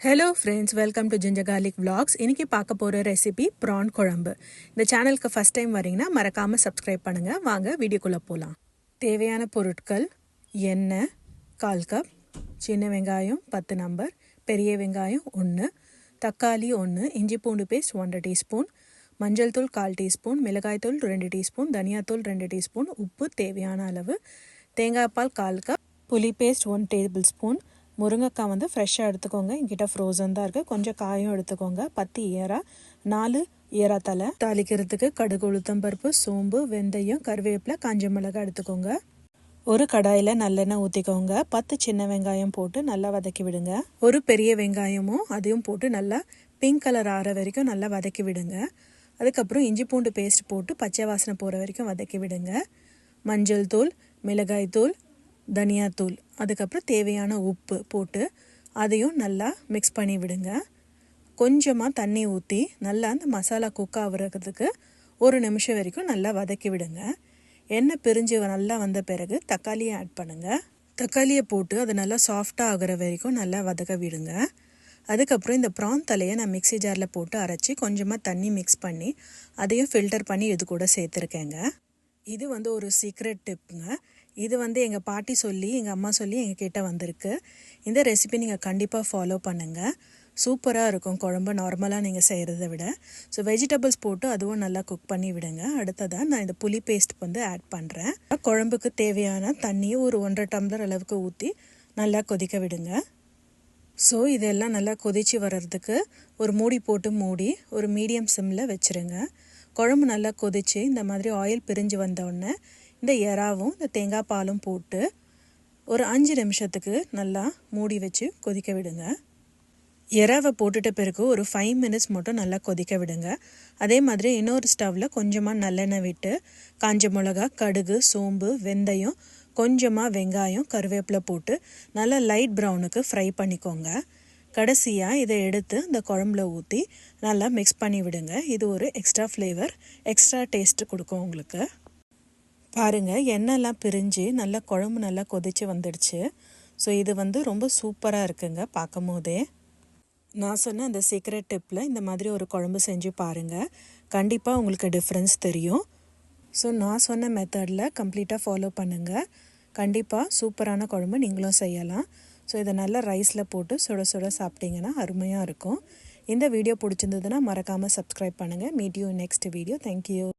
Hello friends welcome to ginger garlic vlogs. இன்னைக்கு பார்க்க போகிற ரெசிபி ப்ரான் குழம்பு. இந்த சேனலுக்கு ஃபஸ்ட் டைம் வரீங்கன்னா மறக்காமல் சப்ஸ்கிரைப் பண்ணுங்கள் வாங்க வீடியோக்குள்ளே போகலாம் தேவையான பொருட்கள் எண்ணெய் கால் கப் சின்ன வெங்காயம் பத்து நம்பர் பெரிய வெங்காயம் ஒன்று தக்காளி ஒன்று இஞ்சி பூண்டு பேஸ்ட் ஒன்றரை டீஸ்பூன் மஞ்சள் தூள் கால் டீஸ்பூன் மிளகாய்த்தூள் ரெண்டு டீஸ்பூன் தனியாத்தூள் ரெண்டு டீஸ்பூன் உப்பு தேவையான அளவு தேங்காய் பால் கால் கப் புளி பேஸ்ட் ஒன் டேபிள் ஸ்பூன் முருங்கைக்காய் வந்து ஃப்ரெஷ்ஷாக எடுத்துக்கோங்க. என்கிட்ட ஃப்ரோசன் தான் இருக்குது கொஞ்சம் காயும் எடுத்துக்கோங்க. பத்து ஏரா நாலு ஏரா தலை தாளிக்கிறதுக்கு கடுகு உளுத்தம்பருப்பு சோம்பு வெந்தயம் கருவேப்பிலை காஞ்ச மிளகாய் எடுத்துக்கோங்க. ஒரு கடாயில் நல்லெண்ணெய் ஊற்றிக்கோங்க பத்து சின்ன வெங்காயம் போட்டு நல்லா வதக்கி விடுங்க. ஒரு பெரிய வெங்காயமும் அதையும் போட்டு நல்லா பிங்க் கலர் ஆற வரைக்கும் நல்லா வதக்கி விடுங்க. அதுக்கப்புறம் இஞ்சி பூண்டு பேஸ்ட் போட்டு பச்சை வாசனை போகிற வரைக்கும் வதக்கி விடுங்க. மஞ்சள் தூள் மிளகாய் தூள் தனியாத்தூள் அதுக்கப்புறம் தேவையான உப்பு போட்டு அதையும் நல்லா மிக்ஸ் பண்ணி விடுங்க. கொஞ்சமாக தண்ணி ஊற்றி நல்லா அந்த மசாலா குக் ஆகுறதுக்கு ஒரு நிமிஷம் வரைக்கும் நல்லா வதக்கி விடுங்க. எண்ணெய் பிரிஞ்சு நல்லா வந்த பிறகு தக்காளியை ஆட் பண்ணுங்கள் தக்காளியை போட்டு அது நல்லா சாஃப்டாக ஆகுற வரைக்கும் நல்லா வதக்க விடுங்க. அதுக்கப்புறம் இந்த ப்ரான் தலையை நான் மிக்ஸி ஜாரில் போட்டு அரைச்சி கொஞ்சமாக தண்ணி மிக்ஸ் பண்ணி அதையும் ஃபில்டர் பண்ணி இது கூட சேர்த்துருக்கேங்க. இது வந்து ஒரு சீக்ரெட் டிப்புங்க இது வந்து எங்கள் பாட்டி சொல்லி எங்கள் அம்மா சொல்லி எங்கள் கிட்டே வந்திருக்கு. இந்த ரெசிபி நீங்கள் கண்டிப்பாக ஃபாலோ பண்ணுங்கள் சூப்பராக இருக்கும். குழம்பு நார்மலாக நீங்கள் செய்கிறத விட. ஸோ வெஜிடபிள்ஸ் போட்டு அதுவும் நல்லா குக் பண்ணி விடுங்க. அடுத்ததாக நான் இந்த புளி பேஸ்ட் வந்து ஆட் பண்ணுறேன் குழம்புக்கு தேவையான தண்ணியை ஒரு ஒன்றரை டம்ளர் அளவுக்கு ஊற்றி நல்லா கொதிக்க விடுங்க. ஸோ இதெல்லாம் நல்லா கொதித்து வர்றதுக்கு ஒரு மூடி போட்டு மூடி ஒரு மீடியம் சிம்மில் வச்சுருங்க. குழம்பு நல்லா கொதித்து இந்த மாதிரி ஆயில் பிரிஞ்சு வந்தோடனே இந்த எறாவும் இந்த தேங்காய் பாலும் போட்டு ஒரு அஞ்சு நிமிஷத்துக்கு நல்லா மூடி வச்சு கொதிக்க விடுங்க. எறாவை போட்டுட்ட பிறகு ஒரு ஃபைவ் மினிட்ஸ் மட்டும் நல்லா கொதிக்க விடுங்க. அதே மாதிரி இன்னொரு ஸ்டவ்வில் கொஞ்சமாக நல்லெண்ணெய் விட்டு காஞ்ச மிளகா கடுகு சோம்பு வெந்தயம் கொஞ்சமாக வெங்காயம் கருவேப்பிலை போட்டு நல்லா லைட் ப்ரௌனுக்கு ஃப்ரை பண்ணிக்கோங்க. கடைசியாக இதை எடுத்து இந்த குழம்புல ஊற்றி நல்லா மிக்ஸ் பண்ணி விடுங்க. இது ஒரு எக்ஸ்ட்ரா ஃப்ளேவர் எக்ஸ்ட்ரா டேஸ்ட்டு கொடுக்கும் உங்களுக்கு. பாருங்கள் எண்ணெய்லாம் பிரிஞ்சு நல்லா குழம்பு நல்லா கொதித்து வந்துடுச்சு. ஸோ இது வந்து ரொம்ப சூப்பராக இருக்குங்க பார்க்கும் போதே நான் சொன்ன அந்த சீக்ரெட் டிப்பில் இந்த மாதிரி ஒரு குழம்பு செஞ்சு பாருங்கள் கண்டிப்பாக உங்களுக்கு டிஃப்ரென்ஸ் தெரியும். ஸோ நான் சொன்ன மெத்தடில் கம்ப்ளீட்டாக ஃபாலோ பண்ணுங்கள் கண்டிப்பாக சூப்பரான குழம்பு நீங்களும் செய்யலாம். ஸோ இதை நல்லா ரைஸில் போட்டு சுட சுட சாப்பிட்டீங்கன்னா அருமையாக இருக்கும். இந்த வீடியோ பிடிச்சிருந்ததுன்னா மறக்காமல் சப்ஸ்கிரைப் பண்ணுங்கள் meet you next video thank you